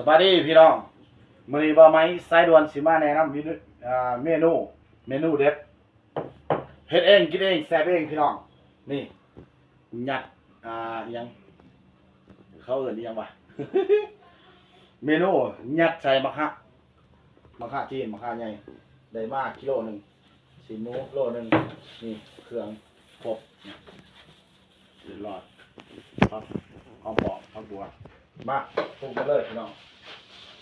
สบายดีพี่น้องมือนี้บ่ไหมสายด่วนสิมาแนะนำเมนูอ่าเมนูเมนูเด็ดเฮ็ดเองกินเองแซ่บเองพี่น้อง นี่หยัดอ่ายัง เขาเอิ้นยังวะ เมนูหยัดใส่มะขะมะขะจีนมะขะใหญ่ได้มากกิโลหนึ่งสีมูโลหนึ่งนี่เครื่องครบเนี่ยเรียบร้อยครับหอมปอกหอมบัวมาปรุงกันเลยพี่น้อง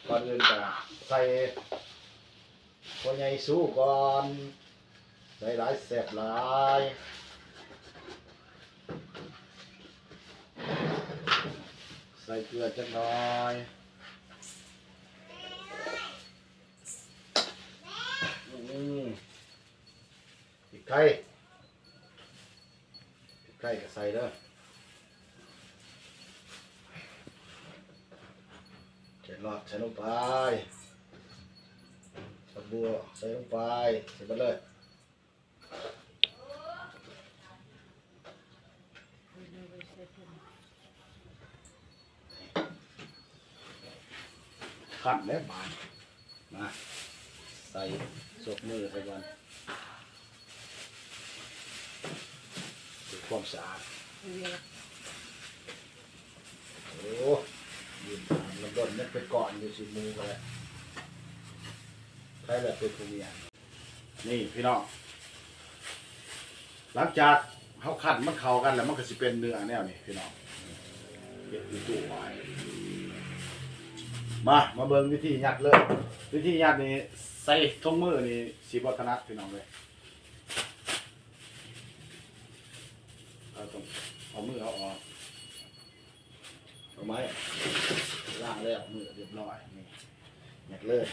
ก่อนอื่นก็ใส่หัวใหญ่สู้ก่อน ใส่หลายแสบหลายใส่เกลือจักหน่อยอืมพริกไทยพริกไทยก็ใส่เด้อ เจ็ดใส่ลงไปสับบัวใส่ลงไปใส่ไปเลยขัดแล้วบานมาใส่สกมือไปก่อนดูความสะอาดโอ้ยืน ตามลำดนนี่ไปก่อนอยู่สิมูกันแล้วใครแหละเป็นผู้มีอันนี่พี่น้องหลังจากเขาขัดมันเข้ากันแล้วมันก็สิเป็นเนื้อแนวนี่พี่น้องเก็บอยู่ตู้ไว้มามาเบิ่งวิธียัดเลย วิธียัดนี่ใส่ทงมือนี่สีบถนัดพี่น้องเลยเอาตรงเอามือเอาออกเอาไม้ ล่างแล้วมือเรียบร้อยนี่หยัดเลย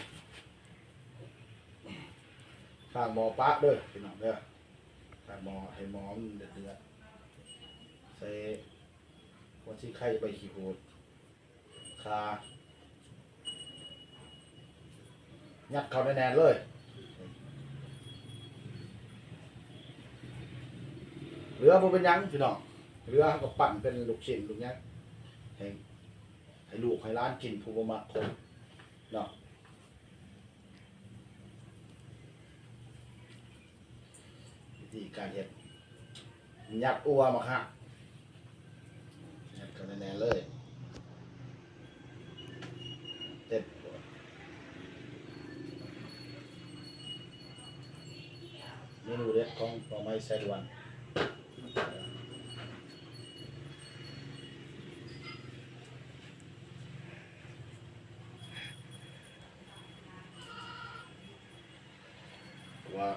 ข้างหมอปั๊บเด้อพี่น้องเด้อข้างหมอให้หมอมเดือดเดือดใส่หัวันที่ไข่ใบขี้โหดคายัดเขาแน่นๆเลยเหลือบ่เป็นยังพี่น้องเหลือก็ปั่นเป็นลูกชิ้นลูกหยังให้ ให้ลูกให้ร้านกินผู้บมักคนเนาะวิธีการเฮ็ดยัดอัวมาค่ะยัดกันแน่เลยเต็มเมนูเด็ดของปอไม้ไซดวัน ว่า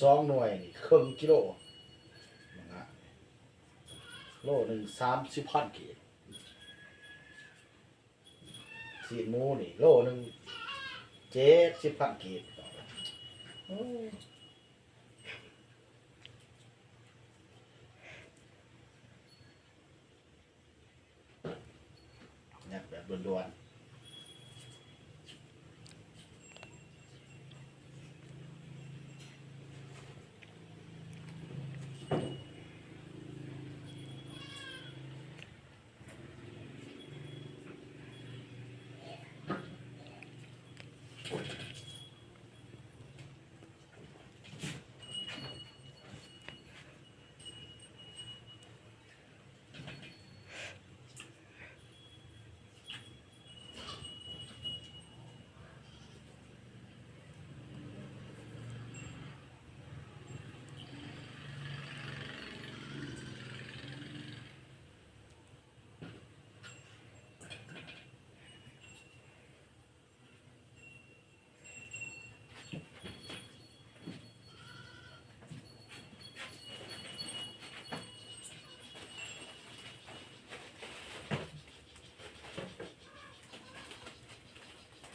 สองหน่วยนี่ครึ่งกิโลนะฮะโลหนึ่งสามสิบพันกีดสีหมูนี่โลหนึ่งเจ็ดสิบพันกีดโอ้เนี่ยแบบด่วนๆ Bueno.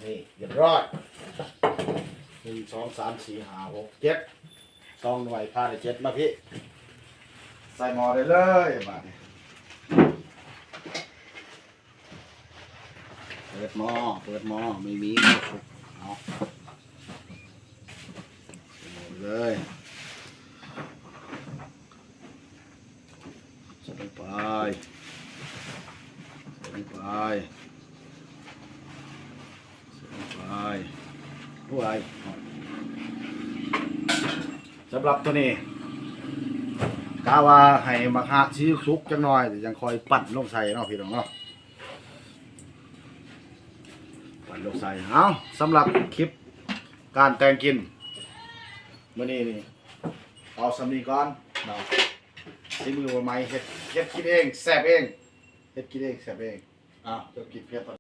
นี่เรียบร้อยหนึ่งสองสามสี่ห้าหกเจ็ดสองหน่วยพาได้เจ็ดมาพี่ ใส่หม้อได้เลยมาดิเปิดหม้อเปิดหม้อไม่มีข้าวสุกเอาใส่หมดเลยใส่ลงไปใส่ลงไปใส่ลง ไปผู้ใดสำหรับตัวนี้กาว่าให้มาคะชี้ซุกจังหน่อยเดี๋ยวยังคอยปั่นลงใส่เนาะพี่น้องเนาะปั่นลงใส่เอาสำหรับคลิปการแต่งกินมื่อนี้นี่เอาสำนีก่อนเนาะซีมือวันไม้เฮ็ดเฮ็ดกินเองแซ่บเองเฮ็ดกินเองแซ่บเองอะจะกินเผ็ด